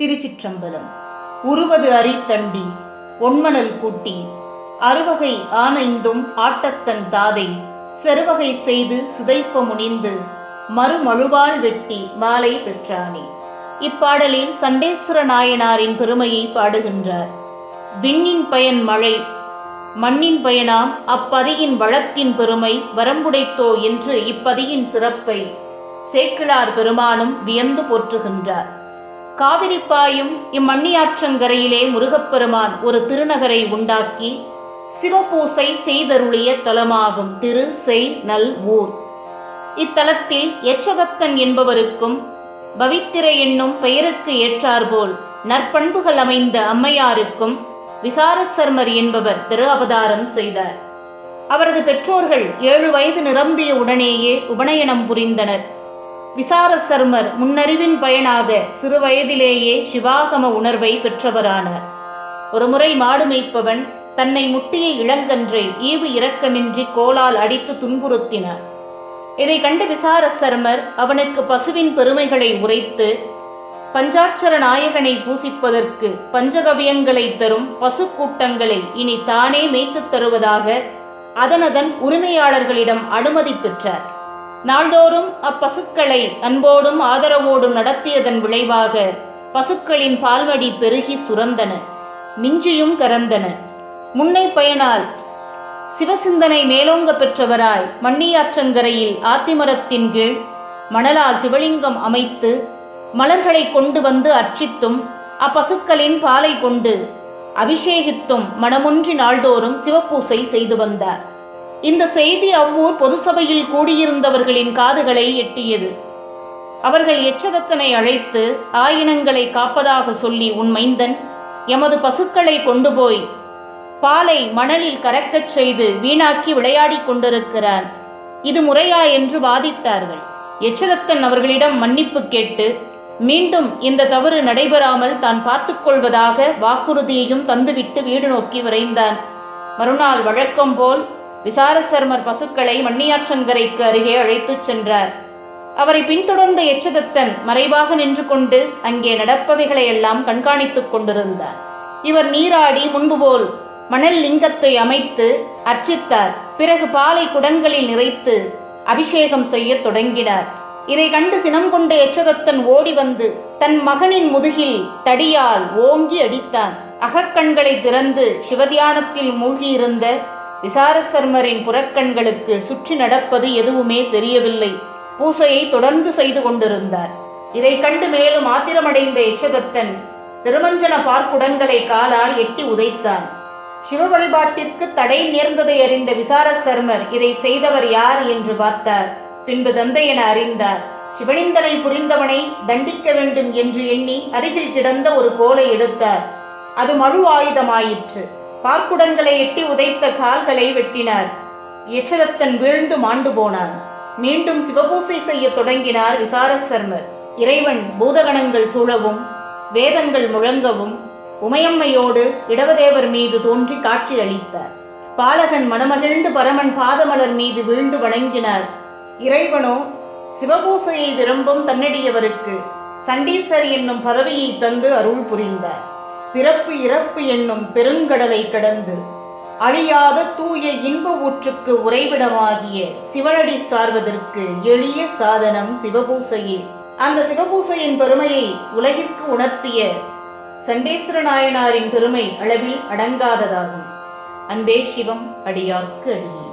திருச்சிற்றம்பலம். உருவது அரித்தண்டி ஒன்மணல் கூட்டி அறுவகை ஆனைந்தும் ஆட்டத்தன் தாதை செருவகை செய்து சிதைப்ப முனிந்து மறுமழுவாள் வெட்டி மாலை பெற்றானே. இப்பாடலில் சண்டேஸ்வர நாயனாரின் பெருமையை பாடுகின்றார். விண்ணின் பயன் மழை மண்ணின் பயனாம் அப்பதியின் வழக்கின் பெருமை வரம்புடைத்தோ என்று இப்பதியின் சிறப்பை சேக்கிழார் பெருமானும் வியந்து போற்றுகின்றார். காவிரி பாயும் இம்மண்ணியாற்றங்கரையிலே முருகப்பெருமான் ஒரு திருநகரை உண்டாக்கி சிவபூசை செய்தருளிய தலமாகும் திரு செய் நல் ஊர். இத்தலத்தில் எச்சதத்தன் என்பவருக்கும் பவித்திரை என்னும் பெயருக்கு ஏற்றார்போல் நற்பண்புகள் அமைந்த அம்மையாருக்கும் விசாரசர்மர் என்பவர் திரு அவதாரம் செய்தார். அவரது பெற்றோர்கள் ஏழு வயது நிரம்பிய உடனேயே உபநயனம் புரிந்தனர். விசாரசர்மர் முன்னறிவின் பயனாக சிறு வயதிலேயே சிவாகம உணர்வை பெற்றவரானார். ஒருமுறை மாடு மேய்ப்பவன் தன்னை முட்டிய இளங்கன்றை ஈவு இரக்கமின்றி கோலால் அடித்து துன்புறுத்தினார். இதை கண்டு விசாரசர்மர் அவனுக்கு பசுவின் பெருமைகளை உரைத்து பஞ்சாட்சர நாயகனை பூசிப்பதற்கு பஞ்சகவியங்களை தரும் பசு கூட்டங்களை இனி தானே மேய்த்துத் தருவதாக அதனதன் உரிமையாளர்களிடம் அனுமதி பெற்றார். நாள்தோறும் அப்பசுக்களை அன்போடும் ஆதரவோடும் நடத்தியதன் விளைவாக பசுக்களின் பால்மடி பெருகி சுரந்தன மிஞ்சியும் கரந்தன. முன்னை பயனால் சிவசிந்தனை மேலோங்க பெற்றவராய் மண்ணியாற்றங்கரையில் ஆத்திமரத்தின் கீழ் மணலால் சிவலிங்கம் அமைத்து மலர்களை கொண்டு வந்து அர்ச்சித்தும் அப்பசுக்களின் பாலை கொண்டு அபிஷேகித்தும் மனமொன்றி நாள்தோறும் சிவப்பூசை செய்து வந்தார். இந்த செய்தி அவ்வூர் பொதுசபையில் கூடியிருந்தவர்களின் காதுகளை எட்டியது. அவர்கள் எச்சதத்தனை அழைத்து ஆயினங்களை காப்பதாக சொல்லி உன் மைந்தன் எமது பசுக்களை கொண்டு போய் பாலை மணலில் கறக்கச் செய்து வீணாக்கி விளையாடிக் கொண்டிருக்கிறான். இது முறையா என்று வாதிட்டார்கள். எச்சதத்தன் அவர்களிடம் மன்னிப்பு கேட்டு மீண்டும் இந்த தவறு நடைபெறாமல் தான் பார்த்துக்கொள்வதாக வாக்குறுதியையும் தந்துவிட்டு வீடு நோக்கி விரைந்தான். மறுநாள் வழக்கம் போல் விசாரசர்மர் பசுக்களை மண்ணியாற்றங்கரைக்கு அருகே அழைத்துச் சென்றார். அவரை பின்தொடர்ந்த எச்சதத்தன் மறைவாக நின்று கொண்டு அங்கே நடப்பவைகளை எல்லாம் கண்காணித்துக் கொண்டிருந்தார். இவர் நீராடி முன்பு போல் மணல் லிங்கத்தை அமைத்து அர்ச்சித்தார். பிறகு பாலை குடங்களில் நிறைத்து அபிஷேகம் செய்யத் தொடங்கினார். இதை கண்டு சினம் கொண்ட எச்சதத்தன் ஓடி வந்து தன் மகனின் முதுகில் தடியால் ஓங்கி அடித்தான். அகக்கண்களை திறந்து சிவதியானத்தில் மூழ்கியிருந்த விசாரசர்மரின் புறக்கண்களுக்கு சுற்றி நடப்பது எதுவுமே தெரியவில்லை. பூசையை தொடர்ந்து செய்து கொண்டிருந்தார். இதை கண்டு மேலும் ஆத்திரமடைந்த எச்சதத்தன் திருமஞ்சன பார்க்குடங்களை காலால் எட்டி உதைத்தான். சிவ வழிபாட்டிற்கு தடை நேர்ந்ததை அறிந்த விசாரசர்மர் இதை செய்தவர் யார் என்று பார்த்தார். பின்பு தந்தை என அறிந்தார். சிவனிந்தனை புரிந்தவனை தண்டிக்க வேண்டும் என்று எண்ணி அருகில் கிடந்த ஒரு கோலை எடுத்தார். அது மழு ஆயுதமாயிற்று. பார்க்குடங்களை எட்டி உதைத்த கால்களை வெட்டினார். எச்சதத்தன் வீழ்ந்து மாண்டு போனான். மீண்டும் சிவபூசை செய்ய தொடங்கினார் விசாரசர்மர். இறைவன் பூதகணங்கள் சூழவும் வேதங்கள் முழங்கவும் உமையம்மையோடு இடவதேவர் மீது தோன்றி காட்சி அளித்தார். பாலகன் மனமகிழ்ந்து பரமன் பாதமலர் மீது வீழ்ந்து வணங்கினார். இறைவனோ சிவபூசையை விரும்பும் தன்னடியவருக்கு சண்டீசர் என்னும் பதவியை தந்து அருள் புரிந்தார். பிறப்பு இறப்பு என்னும் பெருங்கடலை கடந்து அழியாத தூய இன்ப ஊற்றுக்கு உறைவிடமாகிய சிவனடி சார்வதற்கு எளிய சாதனம் சிவபூசையே. அந்த சிவபூசையின் பெருமையை உலகிற்கு உணர்த்திய சண்டேஸ்வர நாயனாரின் பெருமை அளவில் அடங்காததாகும். அன்பே சிவம் அடியார்க்கு அடியே.